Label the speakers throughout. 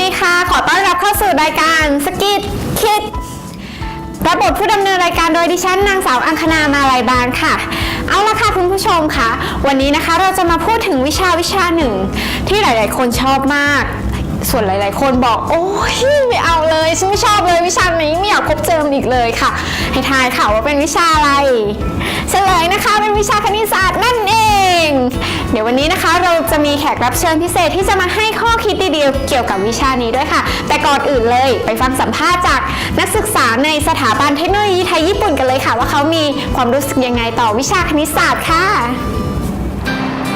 Speaker 1: ดีค่ะ ขอต้อนรับเข้าสู่รายการสกิดคิดระบบผู้ดำเนินรายการโดยดิฉันนางสาวอังคณามาลายบานค่ะ เอาละค่ะคุณผู้ชมค่ะ วันนี้นะคะเราจะมาพูดถึงวิชาวิชาหนึ่ง ที่หลาย ๆ คนชอบมาก ส่วนหลาย ๆ คนบอก โอ้ยไม่เอาเลยฉันไม่ชอบเลยวิชานี้ไม่อยากพบเจอมันอีกเลยค่ะ ให้ทายค่ะว่าเป็นวิชาอะไรเฉลยนะคะเป็นวิชาคณิตศาสตร์นั่นเอง เดี๋ยววันนี้นะคะเราจะมีแขกรับเชิญพิเศษที่จะมาให้ข้อคิดดีๆเกี่ยวกับวิชานี้ด้วยค่ะ แต่ก่อนอื่นเลยไปฟังสัมภาษณ์จากนักศึกษาในสถาบันเทคโนโลยีไทยญี่ปุ่นกันเลยค่ะ ว่าเขามีความรู้สึกยังไงต่อวิชาคณิตศาสตร์ค่ะ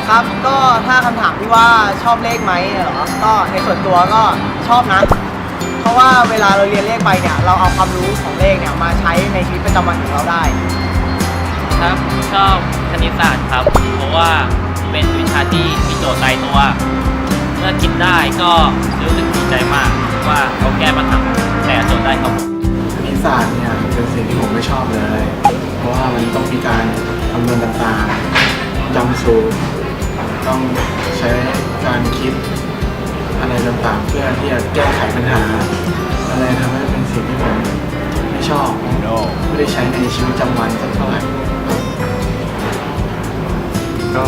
Speaker 2: ครับก็ถ้าคำถามที่ว่าชอบเลขไหมเหรอก็ในส่วนตัวก็ชอบนะ เพราะว่าเวลาเราเรียนเลขไปเนี่ย เราเอาความรู้ของเลขเนี่ยมาใช้ในชีวิตประจำวันของเราได้
Speaker 3: ครับชอบคณิตศาสตร์ครับ เพราะว่าเป็นวิชาที่มีโจทย์ตายตัว เมื่อคิดได้ก็รู้สึกดีใจมากว่าเขาแก้ปัญหาแต่ละโจทย์ได้ครับผม
Speaker 4: คณิตศาสตร์เนี่ยเป็นสิ่งที่ผมไม่ชอบเลย เพราะว่ามันต้องมีการคำนวณต่างๆจำสูตร ต้องใช้การคิดอะไรต่างๆ เพื่อที่จะแก้ไขปัญหา อะไรทำให้เป็นสิ่งที่ผมไม่ชอบไม่ได้ใช้ในชีวิตประจำวันสักเท่าไหร่
Speaker 5: ก็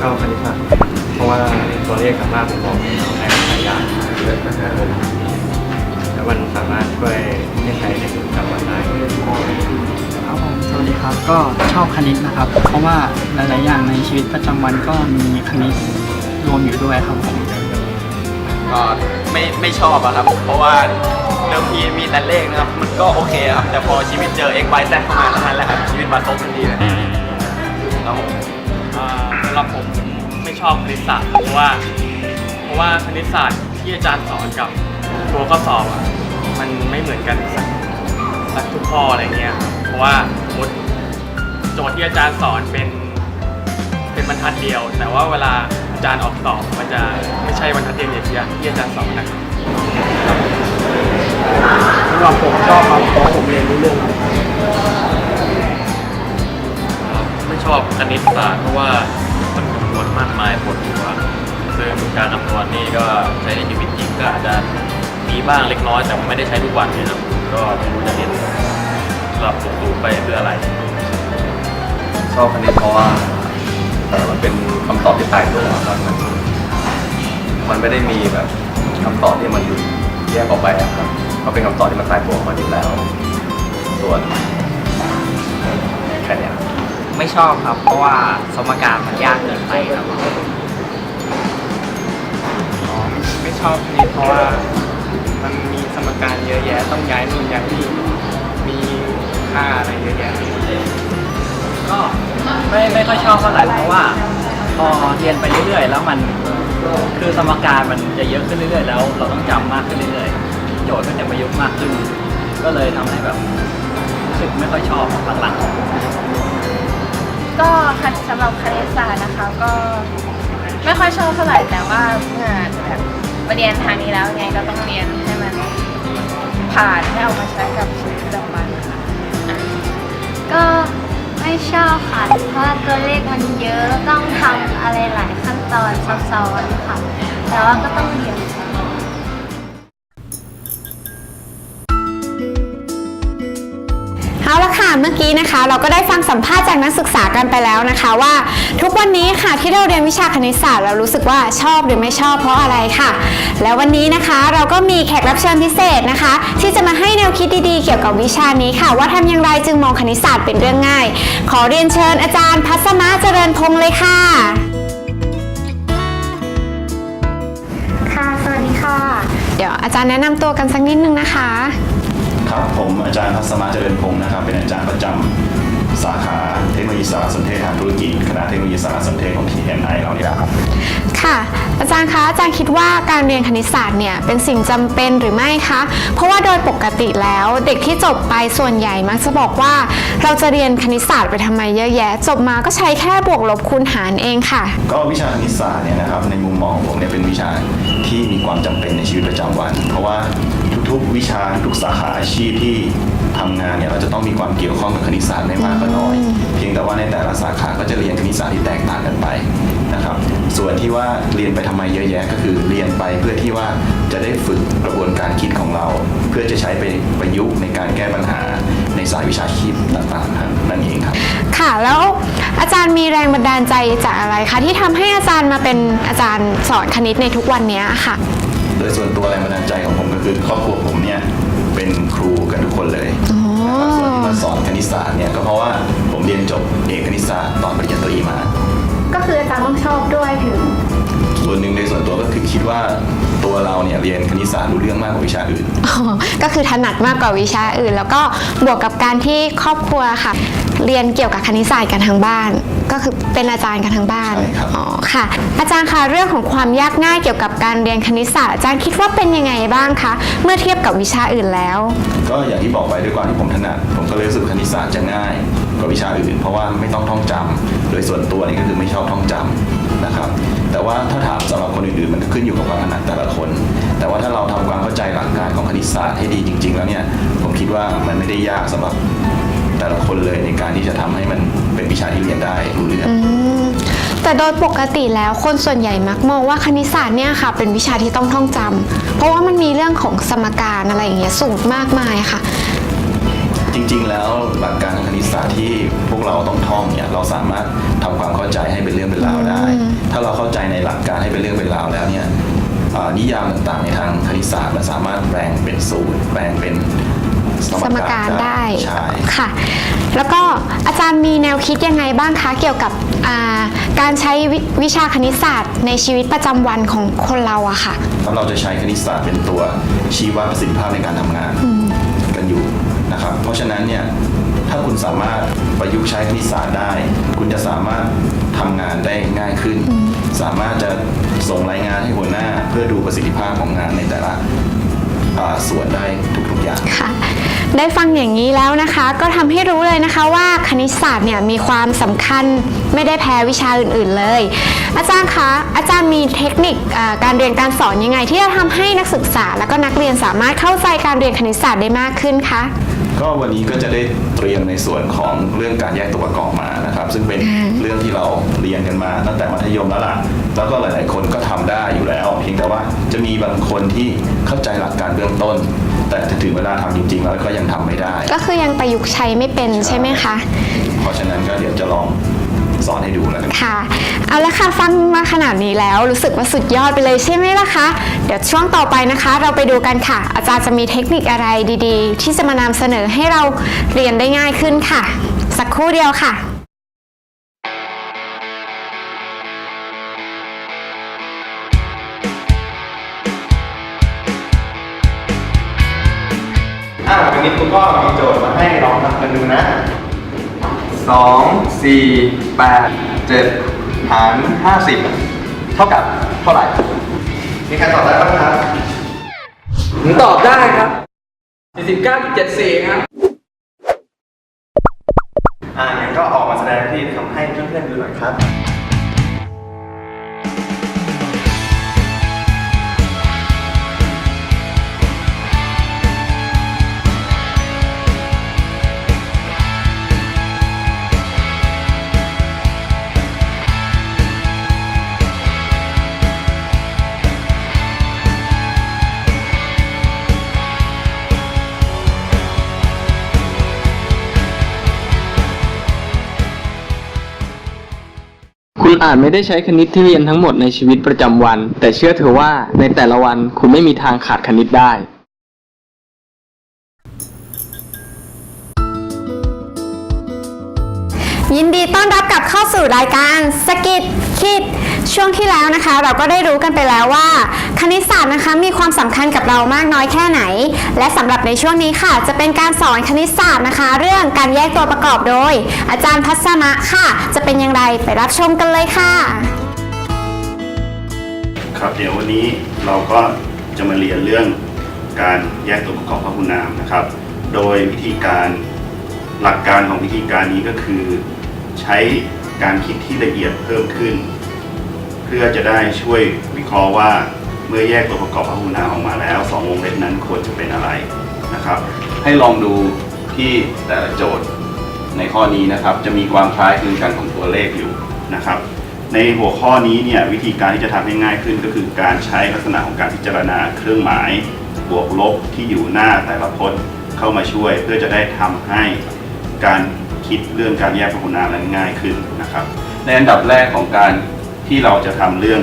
Speaker 5: ชอบคณิตศาสตร์เพราะว่าตัวเลขสามารถบอกให้เราได้หลายอย่างแล้วมันสามารถช่วยให้ใช้ในชีวิตประจำวันได้
Speaker 6: ครับผมสวัสดีครับ ก็ชอบคณิตนะครับ เพราะว่าหลาย ๆ อย่างในชีวิตประจำวันก็มีคณิตรวมอยู่ด้วยครับผม
Speaker 7: ก็ไม่ไม่ชอบอะครับ เพราะว่าเดิมทีมีแต่เลขนะครับ มันก็โอเคครับ แต่พอชีวิตเจอ x y z เข้ามาเท่านั้นแหละครับ ชีวิตมาทบทันทีเลยครับผม
Speaker 3: อ่าสำหรับผมไม่ชอบคณิตศาสตร์เพราะว่า เพราะว่าคณิตศาสตร์ที่อาจารย์สอนกับตัวข้อสอบอะมันไม่เหมือนกันสักสักทุกข้ออะไรเงี้ยครับ เพราะว่าสมมติโจทย์ที่อาจารย์สอนเป็นเป็นบรรทัดเดียว แต่ว่าเวลาอาจารย์ออกสอบมันจะไม่ใช่บรรทัดเดียวอย่างที่อาจารย์สอนนะครับ
Speaker 2: สำหรับผมชอบครับเพราะผมเรียนรู้เรื่องครับ
Speaker 3: ไม่ชอบคณิตศาสตร์เพราะว่ามันคำนวณมากมายปวดหัวซึ่งการคำนวณนี่ก็ใช้ในชีวิตจริงก็อาจจะมีบ้างเล็กน้อยแต่ไม่ได้ใช้ทุกวันนะครับก็ไม่รู้จะเรียนำหรับสูงๆไปเพื่ออะไร
Speaker 5: ชอบคณิตเพราะว่าเออมันเป็นคำตอบที่ตายตัวครับมันมันไม่ได้มีแบบคำตอบที่มันอยู่แยกออกไปอะครับมันเป็นคำตอบที่มันตายตัวของมันอยู่แล้ว ส่วนแค่เนี้ย
Speaker 8: ไม่ชอบครับ เพราะว่าสมการมันยากเกินไปครับ
Speaker 6: ไม่ชอบคณิตเพราะว่า มันมีสมการเยอะแยะต้องย้ายนู่นย้ายนี่มี ค่าอะไรเยอะแยะ
Speaker 8: ก็ไม่ไม่ค่อยชอบเท่าไหร่เพราะว่า พอเรียนไปเรื่อยๆ แล้วมันคือสมการมันจะเยอะขึ้นเรื่อยๆ แล้วเราต้องจำมากขึ้นเรื่อยๆ โจทย์ก็จะประยุกต์มากขึ้น ก็เลยทำให้แบบรู้สึกไม่ค่อยชอบหลังๆ
Speaker 9: ก็คสำหรับคณิตศาสตร์นะคะก็ไม่ค่อยชอบเท่าไหร่แต่ว่าเมื่อแบบมาเรียนทางนี้แล้วไงก็ต้องเรียนให้มันผ่านให้เอามาใช้กับชี
Speaker 10: เยอะต้องทำอะไรหลายขั้นตอนซับซ้อนค่ะ แต่ว่าก็ต้องเรียน
Speaker 1: เอาละค่ะเมื่อกี้นะคะ เราก็ได้ฟังสัมภาษณ์จากนักศึกษากันไปแล้วนะคะว่า ทุกวันนี้ค่ะที่เราเรียนวิชาคณิตศาสตร์เรารู้สึกว่าชอบหรือไม่ชอบเพราะอะไรค่ะ แล้ววันนี้นะคะเราก็มีแขกรับเชิญพิเศษนะคะ ที่จะมาให้แนวคิดดีๆ เกี่ยวกับวิชานี้ค่ะ ว่าทำอย่างไรจึงมองคณิตศาสตร์เป็นเรื่องง่าย ขอเรียนเชิญอาจารย์พัสมาเจริญพงศ์เลยค่ะค่ะสวัสดีค่ะ เดี๋ยวอาจารย์แนะนำตัวกันสักนิดนึงนะคะ
Speaker 11: ครับผมอาจารย์พัสมาเจริญพงศ์นะครับเป็นอาจารย์ประจำสาขาเทคโนโลยีสารสนเทศทางธุรกิจคณะเทคโนโลยีสารสนเทศของ TNI เรานี่แหละครับ
Speaker 1: ค่ะ อาจารย์คะอาจารย์คิดว่าการเรียนคณิตศาสตร์เนี่ยเป็นสิ่งจำเป็นหรือไม่คะเพราะว่าโดยปกติแล้วเด็กที่จบไปส่วนใหญ่มักจะบอกว่า เราจะเรียนคณิตศาสตร์ไปทำไมเยอะแยะ จบมาก็ใช้แค่บวกลบคูณหารเองค่ะ
Speaker 11: ก็วิชาคณิตศาสตร์เนี่ยนะครับในมุมมองของผมเนี่ยเป็นวิชาที่มีความจำเป็นในชีวิตประจำวัน เพราะว่า ทุกๆวิชาทุกสาขาอาชีพที่ทำงานเนี่ยเราจะต้องมีความเกี่ยวข้องกับคณิตศาสตร์ไม่มากก็น้อย เพียงยงแต่ว่าในแต่ละสาขาก็จะเรียนคณิตศาสตร์ที่แตกต่างกันไปนะครับ ส่วนที่ว่าเรียนไปทำไมเยอะแยะก็คือเรียนไปเพื่อที่ว่าจะได้ฝึกกระบวนการคิดของเรา เพื่อจะใช้ไปประยุกต์ในการแก้ปัญหาในสายวิชาชีพต่างๆครับนั่นเองครับ
Speaker 1: ค่ะแล้วอาจารย์มีแรงบันดาลใจจากอะไรคะที่ทำให้อาจารย์มาเป็นอาจารย์สอนคณิตในทุกวันเนี้ยค่ะ
Speaker 11: โดยส่วนตัวแรงบันดาลใจของผมก็คือครอบครัวผมเนี่ยเป็นครูกันทุกคนเลยนะครับส่วนที่มาสอนคณิตศาสตร์เนี่ยก็เพราะว่าผมเรียนจบเอกคณิตศาสตร์ตอนปริญญาตรีมา
Speaker 1: ก็คืออาจารย์ต้องชอบด้วยถึง
Speaker 11: ส่วนหนึ่งในส่วนตัวก็คือคิดว่าตัวเราเนี่ยเรียนคณิตศาสตร์รู้เรื่องมากกว่าวิชาอื่น
Speaker 1: อ๋อก็คือถนัดมากกว่าวิชาอื่น แล้วก็บวกกับการที่ครอบครัวค่ะ เรียนเกี่ยวกับคณิตศาสตร์กันทั้งบ้าน ก็คือเป็นอาจารย์กันทั้งบ้าน
Speaker 11: ใช่ครับ
Speaker 1: อ๋อค่ะ อาจารย์คะเรื่องของความยากง่ายเกี่ยวกับการเรียนคณิตศาสตร์อาจารย์คิดว่าเป็นยังไงบ้างคะเมื่อเทียบกับวิชาอื่นแล้ว
Speaker 11: ก็อย่างที่บอกไปด้วยความที่ผมถนัดผมก็เลยรู้สึกคณิตศาสตร์จะง่ายกว่าวิชาอื่นเพราะว่าไม่ต้องท่องจำโดยส่วนตัวนี่ก็คือไม่ชอบท่องจำนะครับ แต่ว่าถ้าถามสำหรับคนอื่นๆมันก็ขึ้นอยู่กับความถนัดแต่ละคน แต่ว่าถ้าเราทำความเข้าใจหลักการของคณิตศาสตร์ให้ดีจริง ๆ แล้วเนี่ยผมคิดว่ามันไม่ได้ยากสำหรับ แต่ละคนเลยในการที่จะทำให้มันเป็นวิชาที่เรียนได้รู้เรื่อง
Speaker 1: อืมแต่โดยปกติแล้วคนส่วนใหญ่มักมองว่าคณิตศาสตร์เนี่ยค่ะ เป็นวิชาที่ต้องท่องจำเพราะว่ามันมีเรื่องของสมการอะไรอย่างเงี้ยสูตรมากมายค่ะ
Speaker 11: จริงๆแล้วหลักการทางคณิตศาสตร์ที่พวกเราต้องท่องเนี่ยเราสามารถทำความเข้าใจให้เป็นเรื่องเป็นราวได้ ถ้าเราเข้าใจในหลักการให้เป็นเรื่องเป็นราวแล้วเนี่ยอ่านิยามต่างๆในทางคณิตศาสตร์มันสามารถแปลงเป็นสูตรแปลงเป็น ส
Speaker 1: สมการได้
Speaker 11: ใช่
Speaker 1: ค่ะ แล้วก็อาจารย์มีแนวคิดยังไงบ้างคะเกี่ยวกับอ่าการใช้ววิชาคณิตศาสตร์ในชีวิตประจำวันของคนเราอะค่ะ
Speaker 11: ถ้าเราจะใช้คณิตศาสตร์เป็นตัวชี้วัดประสิทธิภาพในการทำงานกันอยู่นะครับ เพราะฉะนั้นเนี่ยถ้าคุณสามารถประยุกต์ใช้คณิตศาสตร์ได้ คุณจะสามารถทำงานได้ง่ายขึ้น สามารถจะส่งรายงานให้หัวหน้า เพื่อดูประสิทธิภาพของงานในแต่ละอ่าส่วนได้ทุกๆ อย่าง
Speaker 1: ค่ะ ได้ฟังอย่างนี้แล้วนะคะ ก็ทำให้รู้เลยนะคะว่าคณิตศาสตร์เนี่ยมีความสำคัญไม่ได้แพ้วิชาอื่นๆเลย อาจารย์คะอาจารย์มีเทคนิคอ่าการเรียนการสอนยังไง ที่จะทำให้นักศึกษา และก็นักเรียนสามารถเข้าใจการเรียนคณิตศาสตร์ได้มากขึ้นคะ
Speaker 11: ก็วันนี้ก็จะได้เตรียมในส่วนของเรื่องการแยกตัวประกอบมานะครับ ซึ่งเป็นเรื่องที่เราเรียนกันมาตั้งแต่มัธยมแล้วล่ะแล้วก็หลาย ๆ คนก็ทำได้อยู่แล้ว เพียงแต่ว่าจะมีบางคนที่เข้าใจหลักการเบื้องต้น แต่ถึงเวลาทำจริง ๆ แล้วก็ยังทำไม่ได้
Speaker 1: ก็คือยังประยุกต์ใช้ไม่เป็นใช่ไหมคะ
Speaker 11: เพราะฉะนั้นก็เดี๋ยวจะลอง สอนให้ดูแล้วกัน
Speaker 1: ค่ะ เอาละค่ะฟังมาขนาดนี้แล้วรู้สึกว่าสุดยอดไปเลยใช่ไหมล่ะคะ เดี๋ยวช่วงต่อไปนะคะ เราไปดูกันค่ะ อาจารย์จะมีเทคนิคอะไรดีๆ ที่จะมานำเสนอให้เราเรียนได้ง่ายขึ้นค่ะ สักครู่เดียวค่ะ
Speaker 2: อ่าวันนี้คุณก็มีโจทย์มาให้ลองทำกันดูนะ
Speaker 7: สองสี่ แปดเจ็ดหารห้าสิบเท่ากับเท่าไหร่
Speaker 2: มีใครตอบได้บ้างครับ
Speaker 8: ผมตอบได้ครับ49.74ครับ
Speaker 2: อ่างั้นก็ออกมาแสดงที่ทำให้เพื่อนๆดูหน่อยครับ
Speaker 8: คุณอาจไม่ได้ใช้คณิตที่เรียนทั้งหมดในชีวิตประจำวัน แต่เชื่อเถอะว่าในแต่ละวันคุณไม่มีทางขาดคณิตได้
Speaker 1: ยินดีต้อนรับกลับเข้าสู่รายการสกิดคิด ช่วงที่แล้วนะคะ เราก็ได้รู้กันไปแล้วว่า คณิตศาสตร์นะคะมีความสำคัญกับเรามากน้อยแค่ไหน และสำหรับในช่วงนี้ค่ะ จะเป็นการสอนคณิตศาสตร์นะคะ เรื่องการแยกตัวประกอบโดย อาจารย์พัสมะค่ะ จะเป็นอย่างไรไปรับชมกันเลยค่ะ
Speaker 11: ครับเดี๋ยววันนี้เราก็จะมาเรียนเรื่องการแยกตัวประกอบพหุนามนะครับ โดยวิธีการหลักการของวิธีการนี้ก็คือ ใช้การคิดที่ละเอียดเพิ่มขึ้น เพื่อจะได้ช่วยวิเคราะห์ว่าเมื่อแยกตัวประกอบพหุนามออกมาแล้วสองวงเล็บนั้นควรจะเป็นอะไรนะครับ ให้ลองดูที่แต่ละโจทย์
Speaker 12: ในข้อนี้นะครับ จะมีความคล้ายคลึงกันของตัวเลขอยู่นะครับ ในหัวข้อนี้เนี่ยวิธีการที่จะทำให้ง่ายขึ้นก็คือการใช้ลักษณะของการพิจารณาเครื่องหมาย บวกลบที่อยู่หน้าแต่ละพจน์เข้ามาช่วย เพื่อจะได้ทำให้การ คิดเรื่องการแยกพหุนามนั้นง่ายขึ้นนะครับ ในอันดับแรกของการที่เราจะทำเรื่อง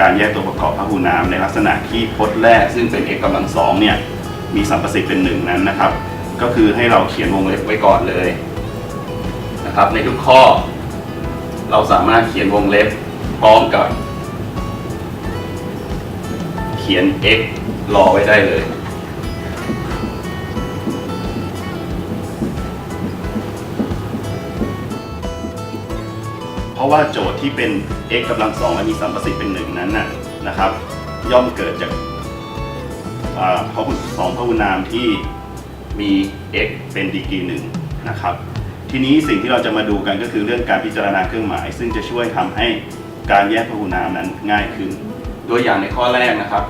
Speaker 12: การแยกตัวประกอบพหุนามในลักษณะที่พจน์แรก ซึ่งเป็น x กำลังสองเนี่ยมีสัมประสิทธิ์เป็นหนึ่งนั้นนะครับ ก็คือให้เราเขียนวงเล็บไว้ก่อนเลยนะครับ ในทุกข้อ เราสามารถเขียนวงเล็บพร้อมกับ เขียน x รอไว้ได้เลย ราะว่าโจทย์ที่เป็น x กำลังสองและมีสัมประสิทธิ์เป็นหนึ่งนั้นน่ะนะครับ ย่อมเกิดจากพหุสองพหุนามที่มี x เป็นดีกรีหนึ่งนะครับ ทีนี้สิ่งที่เราจะมาดูกันก็คือเรื่องการพิจารณาเครื่องหมาย ซึ่งจะช่วยทำให้การแยกพหุนามนั้นง่ายขึ้น ตัวอย่างในข้อแรกนะครับ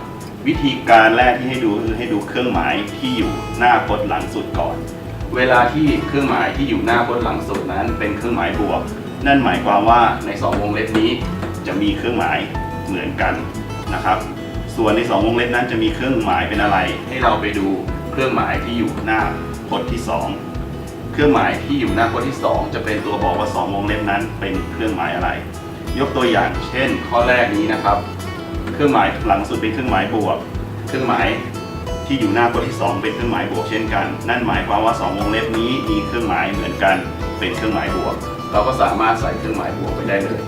Speaker 12: วิธีการแรกที่ให้ดูคือให้ดูเครื่องหมายที่อยู่หน้าพจน์หลังสุดก่อน เวลาที่เครื่องหมายที่อยู่หน้าพจน์หลังสุดนั้น เป็นเครื่องหมายบวก นั่นหมายความว่าในสองวงเล็บนี้จะมีเครื่องหมายเหมือนกันนะครับ ส่วนในสองวงเล็บนั้นจะมีเครื่องหมายเป็นอะไร ให้เราไปดูเครื่องหมายที่อยู่หน้าพจน์ที่สองเครื่องหมายที่อยู่หน้าพจน์ที่ 2 จะเป็นตัวบอกว่า 2 วงเล็บนั้นเป็นเครื่องหมายอะไร ยกตัวอย่างเช่น ข้อแรกนี้นะครับ เครื่องหมายหลังสุดเป็นเครื่องหมายบวก เครื่องหมายที่อยู่หน้าพจน์ที่ 2 เป็นเครื่องหมายบวกเช่นกัน นั่นหมายความว่า 2 วงเล็บนี้มีเครื่องหมายเหมือนกัน เป็นเครื่องหมายบวก เราก็สามารถใส่เครื่องหมายบวกไปได้เลย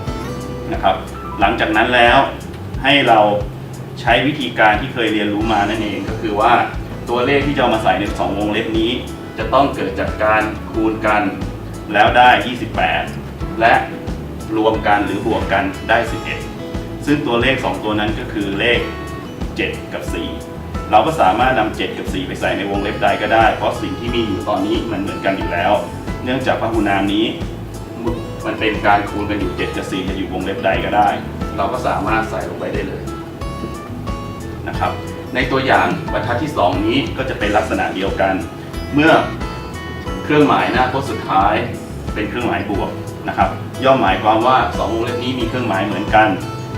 Speaker 12: นะครับ หลังจากนั้นแล้วให้เราใช้วิธีการที่เคยเรียนรู้มานั่นเองก็คือว่าตัวเลขที่จะเอามาใส่ในสองวงเล็บนี้ จะต้องเกิดจากการคูณกันแล้วได้ 28 และรวมกันหรือบวกกันได้ 11 ซึ่งตัวเลข 2 ตัวนั้นก็คือเลข 7 กับ 4 เราก็สามารถนำ7กับ 4 ไปใส่ในวงเล็บใดก็ได้ เพราะสิ่งที่มีอยู่ตอนนี้มันเหมือนกันอยู่แล้ว เนื่องจากพหุนามนี้ มันเป็นการคูณกันอยู่7กับ4จะอยู่วงเล็บใดก็ได้ เราก็สามารถใส่ลงไปได้เลยนะครับ ในตัวอย่างบรรทัดที่ 2 นี้ก็จะเป็นลักษณะเดียวกัน เมื่อเครื่องหมายหน้าพจน์สุดท้ายเป็นเครื่องหมายบวกนะครับ ย่อมหมายความว่า 2 วงเล็บนี้มีเครื่องหมายเหมือนกัน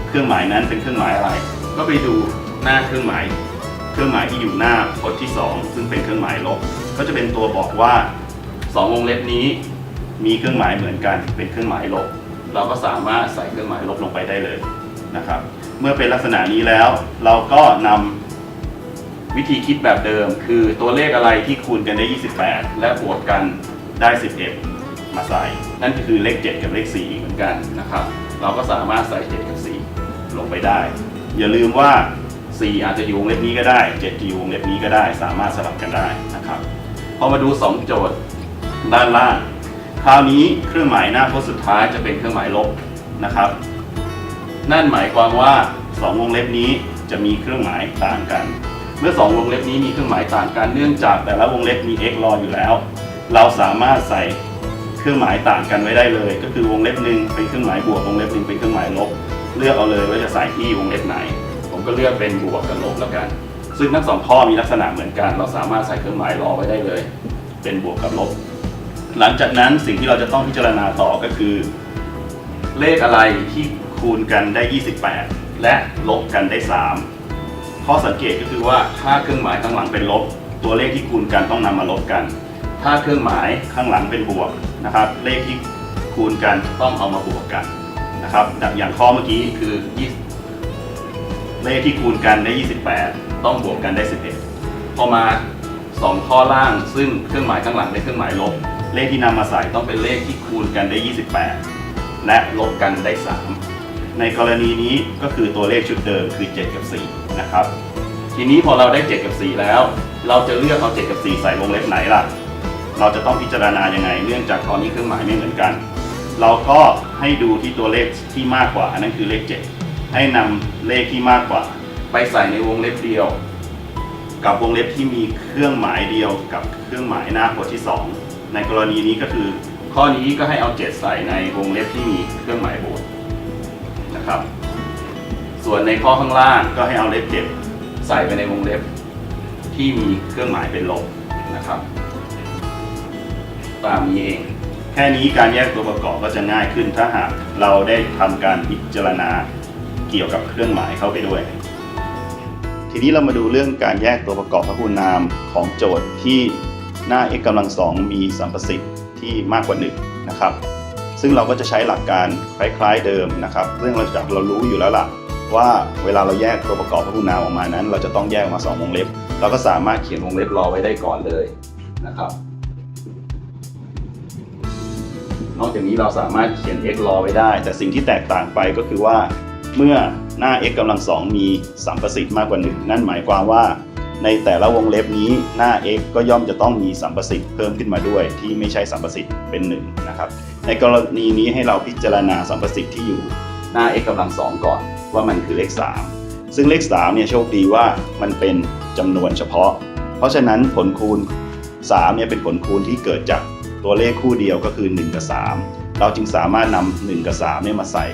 Speaker 12: เครื่องหมายนั้นเป็นเครื่องหมายอะไร ก็ไปดูหน้าเครื่องหมาย เครื่องหมายที่อยู่หน้าพจน์ที่ 2 ซึ่งเป็นเครื่องหมายลบ ก็จะเป็นตัวบอกว่า 2 วงเล็บนี้ มีเครื่องหมายเหมือนกันเป็นเครื่องหมายลบ เราก็สามารถใส่เครื่องหมายลบลงไปได้เลยนะครับ เมื่อเป็นลักษณะนี้แล้วเราก็นำวิธีคิดแบบเดิม คือตัวเลขอะไรที่คูณกันได้ 28 และบวกกันได้ 11 มาใส่ นั่นก็คือเลข 7 กับเลข 4 เหมือนกันนะครับ เราก็สามารถใส่ 7 กับ 4 ลงไปได้ อย่าลืมว่า 4 อาจจะอยู่วงเล็บนี้ก็ได้7จะอยู่วงเล็บนี้ก็ได้ สามารถสลับกันได้นะครับ พอมาดู 2 โจทย์ด้านล่าง คราวนี้เครื่องหมายหน้าพจน์สุดท้ายจะเป็นเครื่องหมายลบนะครับ นั่นหมายความว่า 2 วงเล็บนี้จะมีเครื่องหมายต่างกัน เมื่อ 2 วงเล็บนี้มีเครื่องหมายต่างกันเนื่องจากแต่ละวงเล็บมี x รออยู่แล้ว เราสามารถใส่เครื่องหมายต่างกันไว้ได้เลย ก็คือวงเล็บหนึ่งเป็นเครื่องหมายบวกวงเล็บหนึ่งเป็นเครื่องหมายลบ เลือกเอาเลยว่าจะใส่ที่วงเล็บไหน ผมก็เลือกเป็นบวกกับลบแล้วกัน ซึ่งทั้งสองข้อมีลักษณะเหมือนกัน เราสามารถใส่เครื่องหมายรอไว้ได้เลย เป็นบวกกับลบ หลังจากนั้นสิ่งที่เราจะต้องพิจารณาต่อก็คือ เลขอะไรที่คูณกันได้ 28 และลบกันได้ 3 ข้อสังเกตก็คือว่าถ้าเครื่องหมายข้างหลังเป็นลบ ตัวเลขที่คูณกันต้องนำมาลบกัน ถ้าเครื่องหมายข้างหลังเป็นบวกนะครับ เลขที่คูณกันต้องเอามาบวกกันนะครับอย่างข้อเมื่อกี้คือ20เลขที่คูณกันได้ 28 ต้องบวกกันได้ 11 พอมา 2 ข้อล่างซึ่งเครื่องหมายข้างหลังเป็นเครื่องหมายลบ เลขที่นำมาใส่ต้องเป็นเลขที่คูณกันได้ 28 และลบกันได้ 3 ในกรณีนี้ก็คือตัวเลขชุดเดิมคือ 7 กับ 4 นะครับ ทีนี้พอเราได้ 7 กับ 4 แล้ว เราจะเลือกเอา 7 กับ 4 ใส่วงเล็บไหนล่ะ เราจะต้องพิจารณายังไง เนื่องจากตอนนี้เครื่องหมายไม่เหมือนกัน เราก็ให้ดูที่ตัวเลขที่มากกว่านั่นคือเลข 7 ให้นำเลขที่มากกว่า ไปใส่ในวงเล็บเดียว กับวงเล็บที่มีเครื่องหมายเดียวกับเครื่องหมายหน้าพจน์ที่ 2 ในกรณีนี้ก็คือข้อนี้ก็ให้เอา 7 ใส่ในวงเล็บที่มีเครื่องหมายบวกนะครับ ส่วนในข้อข้างล่างก็ให้เอาเลข7ใส่ไปในวงเล็บที่มีเครื่องหมายเป็นลบนะครับ ตามนี้เอง แค่นี้การแยกตัวประกอบก็จะง่ายขึ้นถ้าหากเราได้ทำการพิจารณาเกี่ยวกับเครื่องหมายเข้าไปด้วย ทีนี้เรามาดูเรื่องการแยกตัวประกอบพหุนามของโจทย์ที่ หน้า x กำลังสองมีสัมประสิทธิ์ที่มากกว่า1นะครับซึ่งเราก็จะใช้หลักการคล้ายๆเดิมนะครับเรื่องเราจากเรารู้อยู่แล้วล่ะว่าเวลาเราแยกตัวประกอบพหุนามออกมานั้น เราจะต้องแยกออกมาสองวงเล็บ เราก็สามารถเขียนวงเล็บรอไว้ได้ก่อนเลยนะครับ นอกจากนี้เราสามารถเขียน x รอไว้ได้ แต่สิ่งที่แตกต่างไปก็คือว่า เมื่อหน้า x กำลังสองมีสัมประสิทธิ์มากกว่า 1 นั่นหมายความว่า ในแต่ละวงเล็บนี้หน้า x ก็ย่อมจะต้องมีสัมประสิทธิ์เพิ่มขึ้นมาด้วย ที่ไม่ใช่สัมประสิทธิ์เป็น1นะครับในกรณีนี้ให้เราพิจารณาสัมประสิทธิ์ที่อยู่หน้า x กำลังสองก่อนว่ามันคือเลข 3 ซึ่งเลข3เนี่ยโชคดีว่ามันเป็นจำนวนเฉพาะ เพราะฉะนั้นผลคูณ3เนี่ยเป็นผลคูณที่เกิดจากตัวเลขคู่เดียวก็คือ 1 กับ 3 เราจึงสามารถนำ1กับ 3 เนี่ยมาใส่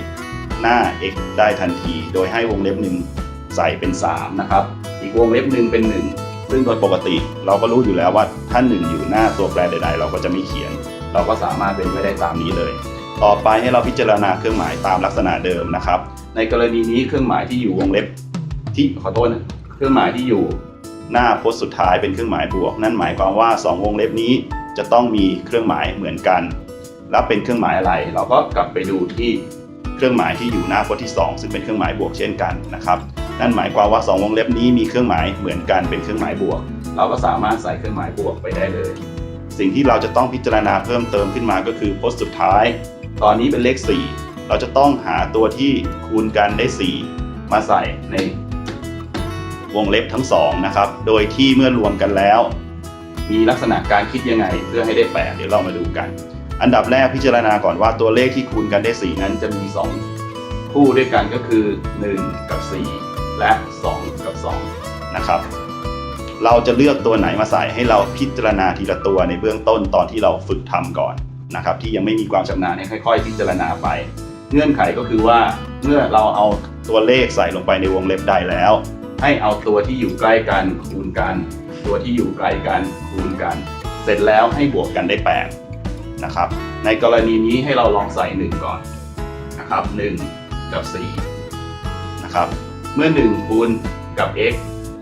Speaker 12: หน้า x ได้ทันที โดยให้วงเล็บหนึ่งใส่เป็น 3 นะครับ วงเล็บหนึ่งเป็น1ซึ่งโดยปกติเราก็รู้อยู่แล้วว่าถ้า1อยู่หน้าตัวแปรใด ๆ เราก็จะไม่เขียน เราก็สามารถเป็นไว้ได้ตามนี้เลย ต่อไปให้เราพิจารณาเครื่องหมายตามลักษณะเดิมนะครับ ในกรณีนี้เครื่องหมายที่อยู่วงเล็บที่ขอโทษนะเครื่องหมายที่อยู่หน้าโพจน์สุดท้ายเป็นเครื่องหมายบวก นั่นหมายความว่า 2 วงเล็บนี้จะต้องมีเครื่องหมายเหมือนกัน แล้วเป็นเครื่องหมายอะไร เราก็กลับไปดูที่เครื่องหมายที่อยู่หน้าโพจน์ที่ 2 ซึ่งเป็นเครื่องหมายบวกเช่นกันนะครับ นั่นหมายความว่า 2 วงเล็บนี้มีเครื่องหมายเหมือนกันเป็นเครื่องหมายบวก เราก็สามารถใส่เครื่องหมายบวกไปได้เลย สิ่งที่เราจะต้องพิจารณาเพิ่มเติมขึ้นมาก็คือโพจน์สุดท้าย ตอนนี้เป็นเลข 4 เราจะต้องหาตัวที่คูณกันได้ 4 มาใส่ในวงเล็บทั้งสองนะครับ โดยที่เมื่อรวมกันแล้ว มีลักษณะการคิดยังไงเพื่อให้ได้ 8 เดี๋ยวเรามาดูกัน อันดับแรกพิจารณาก่อนว่าตัวเลขที่คูณกันได้ 4 นั้นจะมี 2 คู่ด้วยกันก็คือ 1 กับ 4 และ 2 กับ 2 นะครับ เราจะเลือกตัวไหนมาใส่ให้เราพิจารณาทีละตัวในเบื้องต้นตอนที่เราฝึกทำก่อนนะครับที่ยังไม่มีความชำนาญให้ค่อย ๆ พิจารณาไป เงื่อนไขก็คือว่าเมื่อเราเอาตัวเลขใส่ลงไปในวงเล็บใดแล้ว ให้เอาตัวที่อยู่ใกล้กันคูณกัน ตัวที่อยู่ไกลกันคูณกัน เสร็จแล้วให้บวกกันได้8นะครับในกรณีนี้ให้เราลองใส่ 1 ก่อนนะครับ1กับ4นะครับ เมื่อ 1 คูณกับ x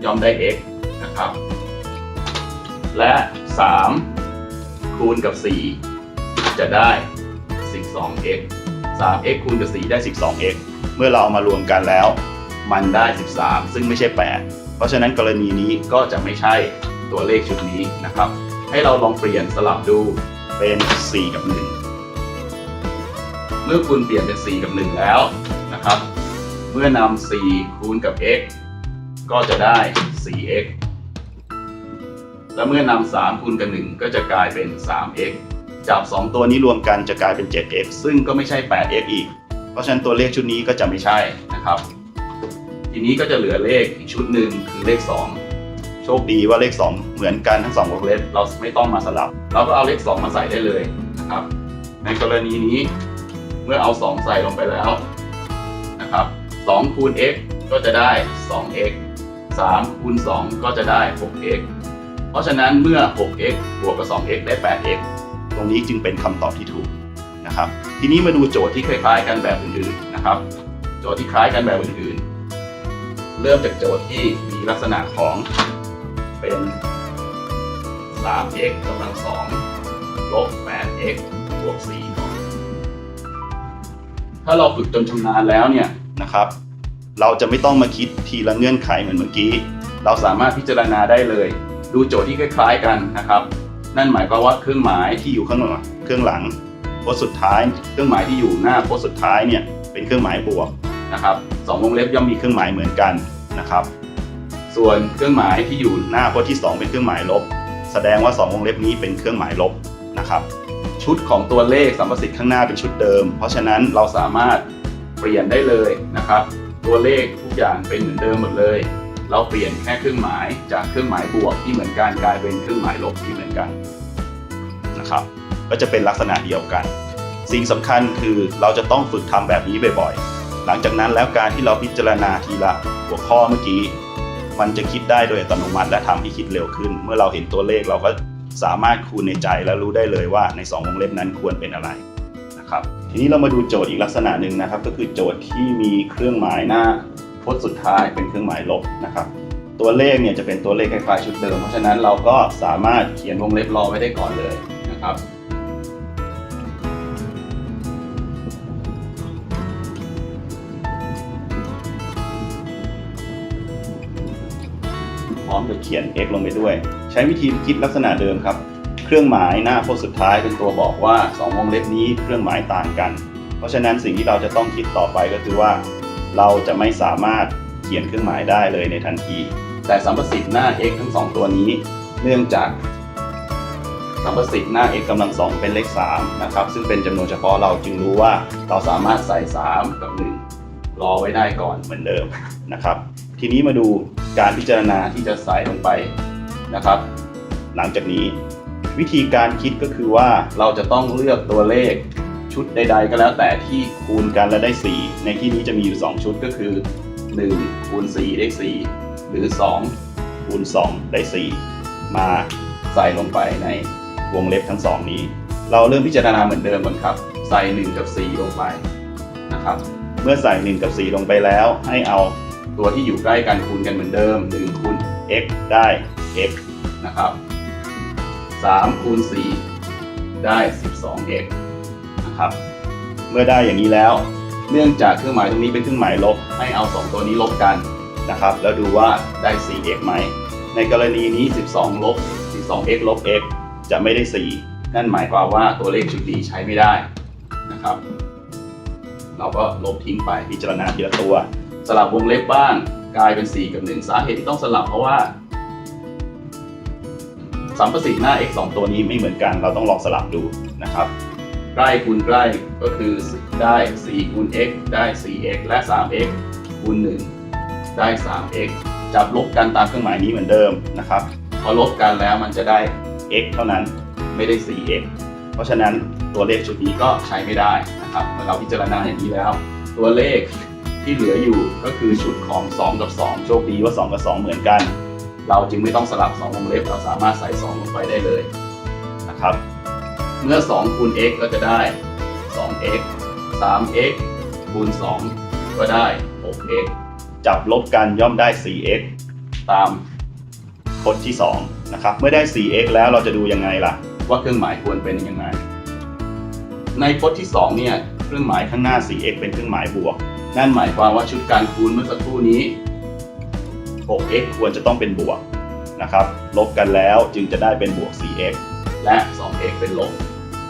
Speaker 12: ย่อมได้ x นะครับ และ 3 คูณกับ 4 จะได้ 12x 3x คูณกับ 4 ได้ 12x เมื่อเราเอามารวมกันแล้ว มันได้ 13 ซึ่งไม่ใช่ 8 เพราะฉะนั้นกรณีนี้ก็จะไม่ใช่ตัวเลขชุดนี้นะครับ ให้เราลองเปลี่ยนสลับดูเป็น 4 กับ 1 เมื่อคุณเปลี่ยนเป็น 4 กับ 1 แล้วนะครับ เมื่อนำ4คูณกับ x ก็จะได้ 4x และเมื่อนำ3คูณกับ 1 ก็จะกลายเป็น 3x จับ 2 ตัวนี้รวมกันจะกลายเป็น 7x ซึ่งก็ไม่ใช่ 8x อีก เพราะฉะนั้นตัวเลขชุดนี้ก็จะไม่ใช่นะครับ ทีนี้ก็จะเหลือเลขอีกชุดหนึ่งคือเลข 2 โชคดีว่าเลข 2 เหมือนกันทั้ง2วงเล็บเราไม่ต้องมาสลับ เราก็เอาเลข 2 มาใส่ได้เลยนะครับ ในกรณีนี้เมื่อเอา 2 ใส่ลงไปแล้ว 2คูณ x ก็จะได้ 2x 3คูณ 2 ก็จะได้ 6x เพราะฉะนั้นเมื่อ 6x บวกกับ 2x ได้ 8x ตรงนี้จึงเป็นคำตอบที่ถูกนะครับ ทีนี้มาดูโจทย์ที่คล้ายๆ กันแบบอื่นๆนะครับ โจทย์ที่คล้ายกันแบบอื่นๆ เริ่มจากโจทย์ที่มีลักษณะของเป็น 3x กำลัง2ลบ 8x บวก4ก่อนถ้าเราฝึกจนชำนาญแล้วเนี่ย นะครับ เราจะไม่ต้องมาคิดทีละเงื่อนไขเหมือนเมื่อกี้ เราสามารถพิจารณาได้เลย ดูโจทย์ที่คล้าย ๆกันนะครับ นั่นหมายความว่าเครื่องหมายที่อยู่ข้างหลังเครื่องหลังโพสสุดท้าย เครื่องหมายที่อยู่หน้าโพสสุดท้ายเนี่ยเป็นเครื่องหมายบวกนะครับสองวงเล็บย่อมมีเครื่องหมายเหมือนกันนะครับ ส่วนเครื่องหมายที่อยู่หน้าโพสที่ 2 เป็นเครื่องหมายลบ แสดงว่า 2 วงเล็บนี้เป็นเครื่องหมายลบนะครับ ชุดของตัวเลขสัมประสิทธิ์ข้างหน้าเป็นชุดเดิม เพราะฉะนั้นเราสามารถ เปลี่ยนได้เลยนะครับ ตัวเลขทุกอย่างเป็นเหมือนเดิมหมดเลย เราเปลี่ยนแค่เครื่องหมายจากเครื่องหมายบวกที่เหมือนกันกลายเป็นเครื่องหมายลบที่เหมือนกันนะครับ ก็จะเป็นลักษณะเดียวกัน สิ่งสำคัญคือเราจะต้องฝึกทำแบบนี้บ่อยๆ หลังจากนั้นแล้วการที่เราพิจารณาทีละหัวข้อเมื่อกี้ มันจะคิดได้โดยอัตโนมัติ และทำให้คิดเร็วขึ้น เมื่อเราเห็นตัวเลขเราก็
Speaker 11: สามารถคูณในใจแล้วรู้ได้เลยว่าใน2วงเล็บนั้นควรเป็นอะไรนะครับ ทีนี้เรามาดูโจทย์อีกลักษณะหนึ่งนะครับ ก็คือโจทย์ที่มีเครื่องหมายหน้าพจน์สุดท้ายเป็นเครื่องหมายลบนะครับ ตัวเลขเนี่ยจะเป็นตัวเลขคล้ายๆชุดเดิม เพราะฉะนั้นเราก็สามารถเขียนวงเล็บรอไว้ได้ก่อนเลยนะครับพร้อมกับเขียน x ลงไปด้วย ใช้วิธีคิดลักษณะเดิมครับ เครื่องหมายหน้าพจนสุดท้ายเป็นตัวบอกว่า 2 วงเล็บนี้เครื่องหมายต่างกัน เพราะฉะนั้นสิ่งที่เราจะต้องคิดต่อไปก็คือว่า เราจะไม่สามารถเขียนเครื่องหมายได้เลยในทันที แต่สัมประสิทธิ์หน้า x ทั้งสองตัวนี้ เนื่องจากสัมประสิทธิ์หน้า x กำลังสองเป็นเลข3นะครับซึ่งเป็นจำนวนเฉพาะเราจึงรู้ว่าเราสามารถใส่ 3 กับ 1 รอไว้ได้ก่อนเหมือนเดิมนะครับ ทีนี้มาดูการพิจารณาที่จะใส่ลงไปนะครับ หลังจากนี้ วิธีการคิดก็คือว่าเราจะต้องเลือกตัวเลขชุดใด ๆ ก็แล้วแต่ที่คูณกันและได้ 4 ในที่นี้จะมีอยู่ 2 ชุดก็คือ 1 คูณ 4 ได้ 4 หรือ 2 คูณ 2 ได้ 4 มาใส่ลงไปในวงเล็บทั้งสองนี้ เราเริ่มพิจารณาเหมือนเดิมก่อนครับ ใส่ 1 กับ 4 ลงไปนะครับ เมื่อใส่ 1 กับ 4 ลงไปแล้ว ให้เอาตัวที่อยู่ใกล้กันคูณกันเหมือนเดิม 1 คูณ x ได้ x นะครับ 3คูณ4ได้ 12x นะครับ เมื่อได้อย่างนี้แล้ว เนื่องจากเครื่องหมายตรงนี้เป็นเครื่องหมายลบ ให้เอา 2 ตัวนี้ลบกันนะครับ แล้วดูว่าได้ 4x ไหม ในกรณีนี้ 12 ลบ 12x ลบ x จะไม่ได้ 4 นั่นหมายความว่าตัวเลขชุดนี้ใช้ไม่ได้นะครับ เราก็ลบทิ้งไปพิจารณาทีละตัว สลับวงเล็บบ้างกลายเป็น 4 กับ 1 สาเหตุที่ต้องสลับเพราะว่า สัมประสิทธิ์หน้า x 2ตัวนี้ไม่เหมือนกันเราต้องลองสลับดูนะครับใกล้คูณใกล้ก็คือได้4คูณ x ได้ 4x และ 3x คูณ1ได้ 3x จับลบกันตามเครื่องหมายนี้เหมือนเดิมนะครับพอลบกันแล้วมันจะได้ x เท่านั้นไม่ได้ 4x เพราะฉะนั้นตัวเลขชุดนี้ก็ใช้ไม่ได้นะครับเมื่อเราพิจารณาอย่างนี้แล้ว ตัวเลขที่เหลืออยู่ก็คือชุดของ 2 กับ 2 โชคดีว่า 2 กับ 2 เหมือนกัน เราจึงไม่ต้องสลับ2วงเล็บ เราสามารถใส่ 2 ลงไปได้เลยนะครับ เมื่อ 2 คูณ x ก็จะได้ 2x 3x คูณ 2 ก็ได้ 6x จับลบกันย่อมได้ 4x ตามพจน์ที่ 2 นะครับ เมื่อได้ 4x แล้วเราจะดูยังไงล่ะ ว่าเครื่องหมายควรเป็นยังไง ในพจน์ที่ 2 เนี่ย เครื่องหมายข้างหน้า 4x เป็นเครื่องหมายบวก นั่นหมายความว่าชุดการคูณเมื่อสักครู่นี้ 6x ควรจะต้องเป็นบวกนะครับ ลบกันแล้วจึงจะได้เป็นบวก 4x และ 2x เป็นลบ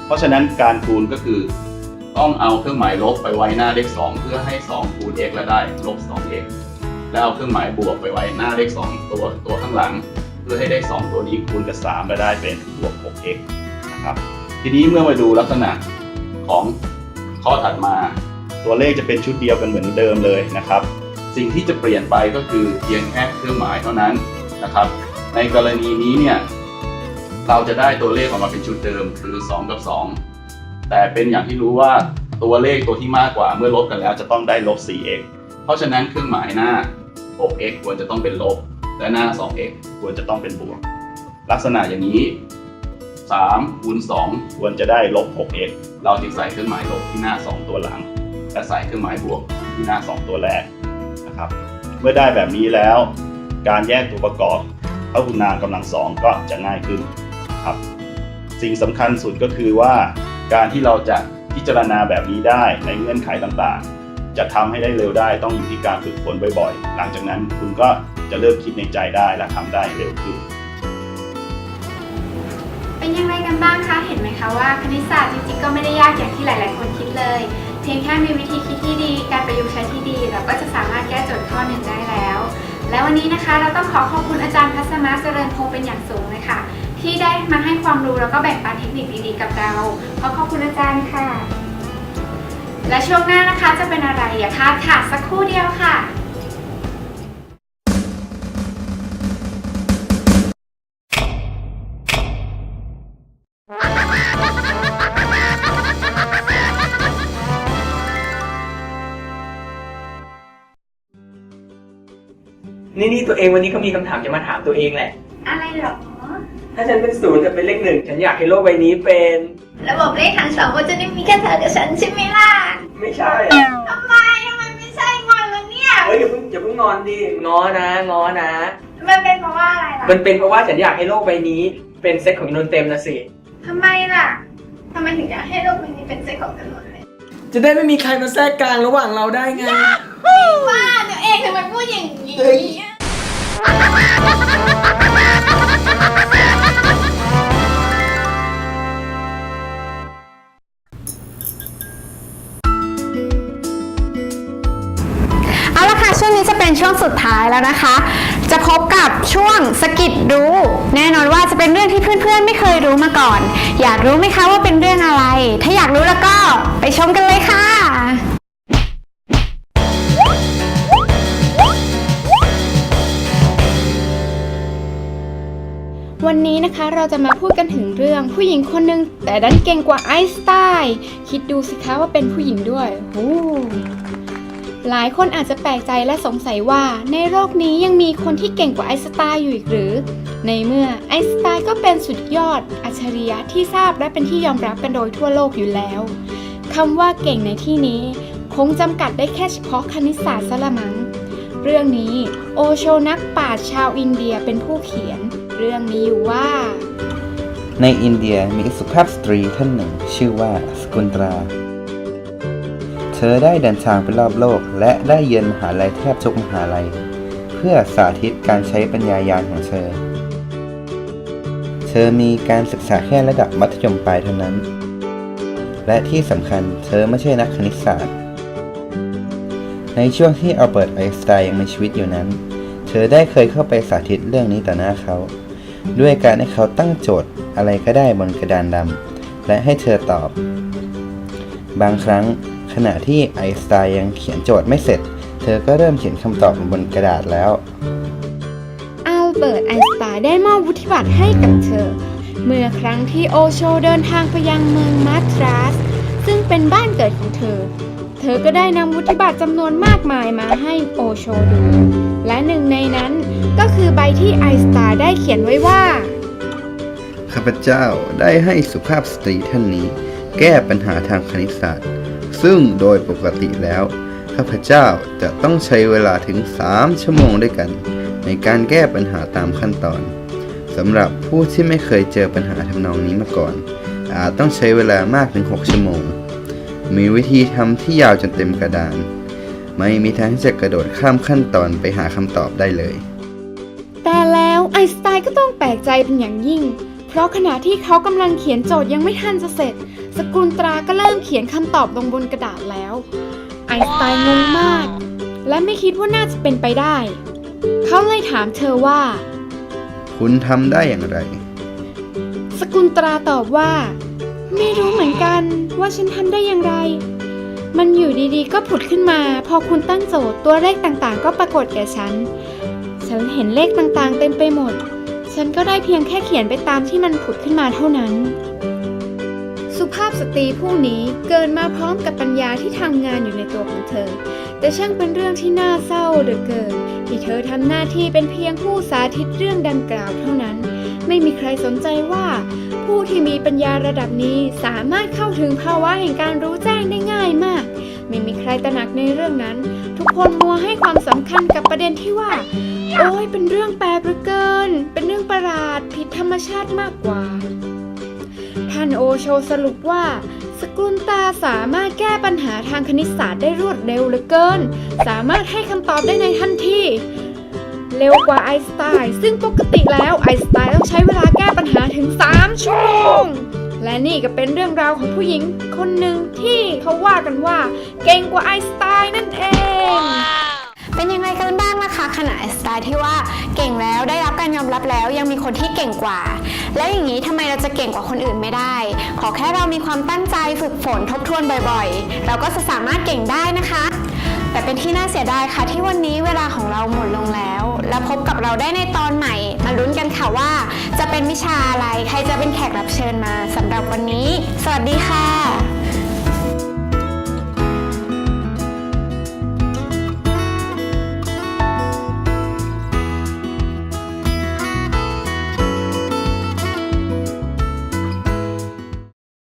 Speaker 11: เพราะฉะนั้นการคูณก็คือต้องเอาเครื่องหมายลบไปไว้หน้าเลข 2 เพื่อให้ 2 คูณ x และได้ลบ 2x แล้วเอาเครื่องหมายบวกไปไว้หน้าเลข 2 ตัวตัวข้างหลัง เพื่อให้ได้ 2 ตัวนี้คูณกับ 3 และได้เป็นบวก 6x นะครับ ทีนี้เมื่อมาดูลักษณะของข้อถัดมา ตัวเลขจะเป็นชุดเดียวกันเหมือนเดิมเลยนะครับ สิ่งที่จะเปลี่ยนไปก็คือเพียงแค่เครื่องหมายเท่านั้นนะครับ ในกรณีนี้เนี่ยเราจะได้ตัวเลขออกมาเป็นชุดเดิมคือ 2 กับ 2 แต่เป็นอย่างที่รู้ว่าตัวเลขตัวที่มากกว่าเมื่อลบกันแล้วจะต้องได้ลบ 4x เพราะฉะนั้นเครื่องหมายหน้า 6x ควรจะต้องเป็นลบ และหน้า 2x ควรจะต้องเป็นบวก ลักษณะอย่างนี้3คูณ2ควรจะได้ลบ 6x เราจึงใส่เครื่องหมายลบที่หน้า 2 ตัวหลัง และใส่เครื่องหมายบวกที่หน้า 2 ตัวแรก นะครับ เมื่อได้แบบนี้แล้ว การแยกตัวประกอบเข้าคูณนามกำลังสองก็จะง่ายขึ้นครับ สิ่งสำคัญสุดก็คือว่า การที่เราจะพิจารณาแบบนี้ได้ในเงื่อนไขต่างๆ จะทำให้ได้เร็วได้ต้องอยู่ที่การฝึกฝนบ่อยๆ หลังจากนั้นคุณก็จะเริ่มคิดในใจได้และทำได้เร็วขึ้น
Speaker 13: เป็นยังไงกันบ้างคะ เห็นไหมคะว่าคณิตศาสตร์จริงๆก็ไม่ได้ยากอย่างที่หลาย ๆ คนคิดเลย เพียงแค่มีวิธีคิดที่ดี การประยุกต์ใช้ที่ดี เราก็จะสามารถแก้โจทย์ข้อหนึ่งได้แล้ว และวันนี้นะคะเราต้องขอขอบคุณอาจารย์พัสมาเจริญพงเป็นอย่างสูงเลยค่ะ ที่ได้มาให้ความรู้แล้วก็แบ่งปันเทคนิคดีๆกับเรา ขอขอบคุณอาจารย์ค่ะ และช่วงหน้านะคะจะเป็นอะไรอย่าพลาดค่ะสักครู่เดียวค่ะ
Speaker 14: นี่นี่ตัวเองวันนี้ก็มีคำถามจะมาถามตัวเองแหละ
Speaker 13: อะไรหรอ
Speaker 14: ถ้าฉันเป็นศูนย์แต่เป็นเลขหนึ่งฉันอยากให้โลกใบนี้เป็น
Speaker 10: ระบบเลขหารสองก็จะได้มีแค่เธอกับฉันใช่ไหมล่ะ
Speaker 14: ไม่ใช่อะ
Speaker 10: ทำไมทำไมไม่ใช่งอนแล้วเนี่ย
Speaker 14: เฮ้ยอย่าเพิ่งอย่าเพิ่งงอนดิง้อนะง้อนะ
Speaker 10: มันเป็นเพราะว่าอะไรล่ะ
Speaker 14: มันเป็นเพราะว่าฉันอยากให้โลกใบนี้เป็นเซตของอินนนท์เต็มนะสิ
Speaker 10: ทำไมล่ะทำไมถึงอยากให้โลกใบนี้เป็นเซตของกันหมดเลย
Speaker 14: จะได้ไม่มีใครมาแทรกกลางระหว่างเราได้ไง
Speaker 10: บ้าตัวเองทำไมพูดอย่างนี้
Speaker 13: เอาละค่ะช่วงนี้จะเป็นช่วงสุดท้ายแล้วนะคะ จะพบกับช่วงสกิดรู้ แน่นอนว่าจะเป็นเรื่องที่เพื่อนๆ ไม่เคยรู้มาก่อน อยากรู้ไหมคะว่าเป็นเรื่องอะไร ถ้าอยากรู้แล้วก็ไปชมกันเลยค่ะ วันนี้นะคะเราจะมาพูดกันถึงเรื่องผู้หญิงคนหนึ่งแต่ดันเก่งกว่าไอน์สไตน์คิดดูสิคะว่าเป็นผู้หญิงด้วยโอ้หลายคนอาจจะแปลกใจและสงสัยว่าในโลกนี้ยังมีคนที่เก่งกว่าไอน์สไตน์อยู่อีกหรือ ในเมื่อไอน์สไตน์ก็เป็นสุดยอด อัจฉริยะที่ทราบและเป็นที่ยอมรับกันโดยทั่วโลกอยู่แล้วคำว่าเก่งในที่นี้ คงจำกัดได้แค่เฉพาะคณิตศาสตร์ซะละมั้งเรื่องนี้โอโชนักปราชญ์ชาวอินเดียเป็นผู้เขียน เรื่องนี้อยู่ว่า
Speaker 15: ในอินเดียมีสุภาพสตรีท่านหนึ่ง ชื่อว่าสกุลตรา เธอได้เดินทางไปรอบโลก และได้เยือนมหาลัยแทบทุกมหาลัย เพื่อสาธิตการใช้ปัญญายาณของเธอ เธอมีการศึกษาแค่ระดับมัธยมปลายเท่านั้น และที่สำคัญเธอไม่ใช่นักคณิตศาสตร์ในช่วงที่อัลเบิร์ตไอน์สไตน์ยังมีชีวิตอยู่นั้น เธอได้เคยเข้าไปสาธิตเรื่องนี้ต่อหน้าเขา ด้วยการให้เขาตั้งโจทย์อะไรก็ได้บนกระดานดำและให้เธอตอบ บางครั้งขณะที่ไอสไตน์ยังเขียนโจทย์ไม่เสร็จ เธอก็เริ่มเขียนคำตอบบนกระดาษแล้ว
Speaker 13: อัลเบิร์ตไอน์สไตน์ได้มอบวุฒิบัตรให้กับเธอ เมื่อครั้งที่โอโชเดินทางไปยังเมืองมาดรัสซึ่งเป็นบ้านเกิดของเธอ เธอก็ได้นำวุฒิบัตรจำนวนมากมายมาให้โอโชดู และหนึ่งในนั้น ก็คือใบที่ไอสไตน์ได้เขียนไว้ว่า
Speaker 15: ข้าพเจ้าได้ให้สุภาพสตรีท่านนี้ แก้ปัญหาทางคณิตศาสตร์ ซึ่งโดยปกติแล้ว ข้าพเจ้าจะต้องใช้เวลาถึง 3 ชั่วโมงด้วยกัน ในการแก้ปัญหาตามขั้นตอนสำหรับผู้ที่ไม่เคยเจอปัญหาทำนองนี้มาก่อน อาจต้องใช้เวลามากถึง 6 ชั่วโมง มีวิธีทำที่ยาวจนเต็มกระดาน ไม่มีทางที่จะกระโดดข้ามขั้นตอนไปหาคำตอบได้เลย
Speaker 13: น์สไตน์ก็ต้องแปลกใจเป็นอย่างยิ่ง เพราะขณะที่เขากำลังเขียนโจทย์ยังไม่ทันจะเสร็จ สกุลตราก็เริ่มเขียนคำตอบลงบนกระดาษแล้ว ไอน์สไตน์งงมาก และไม่คิดว่าน่าจะเป็นไปได้ เขาเลยถามเธอว่า
Speaker 15: คุณทำได้อย่างไร
Speaker 13: สกุลตราตอบว่า ไม่รู้เหมือนกันว่าฉันทำได้อย่างไร มันอยู่ดีๆ ก็ผุดขึ้นมา พอคุณตั้งโจทย์ตัวเลขต่างๆ ก็ปรากฏแก่ฉัน ฉันเห็นเลขต่างๆ เต็มไปหมด ฉันก็ได้เพียงแค่เขียนไปตามที่มันผุดขึ้นมาเท่านั้น สุภาพสตรีผู้นี้เกิดมาพร้อมกับปัญญาที่ทำงานอยู่ในตัวของเธอ แต่ช่างเป็นเรื่องที่น่าเศร้าเหลือเกิน ที่เธอทำหน้าที่เป็นเพียงผู้สาธิตเรื่องดังกล่าวเท่านั้น ไม่มีใครสนใจว่า ผู้ที่มีปัญญาระดับนี้สามารถเข้าถึงภาวะแห่งการรู้แจ้งได้ง่ายมาก ไม่มีใครตระหนักในเรื่องนั้น ทุกคนมัวให้ความสำคัญกับประเด็นที่ว่า โอ้ยเป็นเรื่องแปลกเหลือเกิน เป็นเรื่องประหลาดผิดธรรมชาติมากกว่า ท่านโอโชสรุปว่าสกุลตาสามารถแก้ปัญหาทางคณิตศาสตร์ได้รวดเร็วเหลือเกิน สามารถให้คำตอบได้ในทันทีเร็วกว่าไอน์สไตน์ซึ่งปกติแล้วไอน์สไตน์ต้องใช้เวลาแก้ปัญหาถึง 3 ชั่วโมง และนี่ก็เป็นเรื่องราวของผู้หญิงคนหนึ่งที่เขาว่ากันว่า เก่งกว่าไอน์สไตน์นั่นเอง เป็นยังไงกันบ้างนะคะขณะไอน์สไตล์ที่ว่าเก่งแล้วได้รับการยอมรับแล้วยังมีคนที่เก่งกว่า แล้วอย่างนี้ทำไมเราจะเก่งกว่าคนอื่นไม่ได้ ขอแค่เรามีความตั้งใจฝึกฝนทบทวนบ่อยๆ เราก็จะสามารถเก่งได้นะคะ แต่เป็นที่น่าเสียดายค่ะที่วันนี้เวลาของเราหมดลงแล้ว แล้วพบกับเราได้ในตอนใหม่ มาลุ้นกันค่ะว่า จะเป็นวิชาอะไร ใครจะเป็นแขกรับเชิญมาสำหรับวันนี้ สวัสดีค่ะ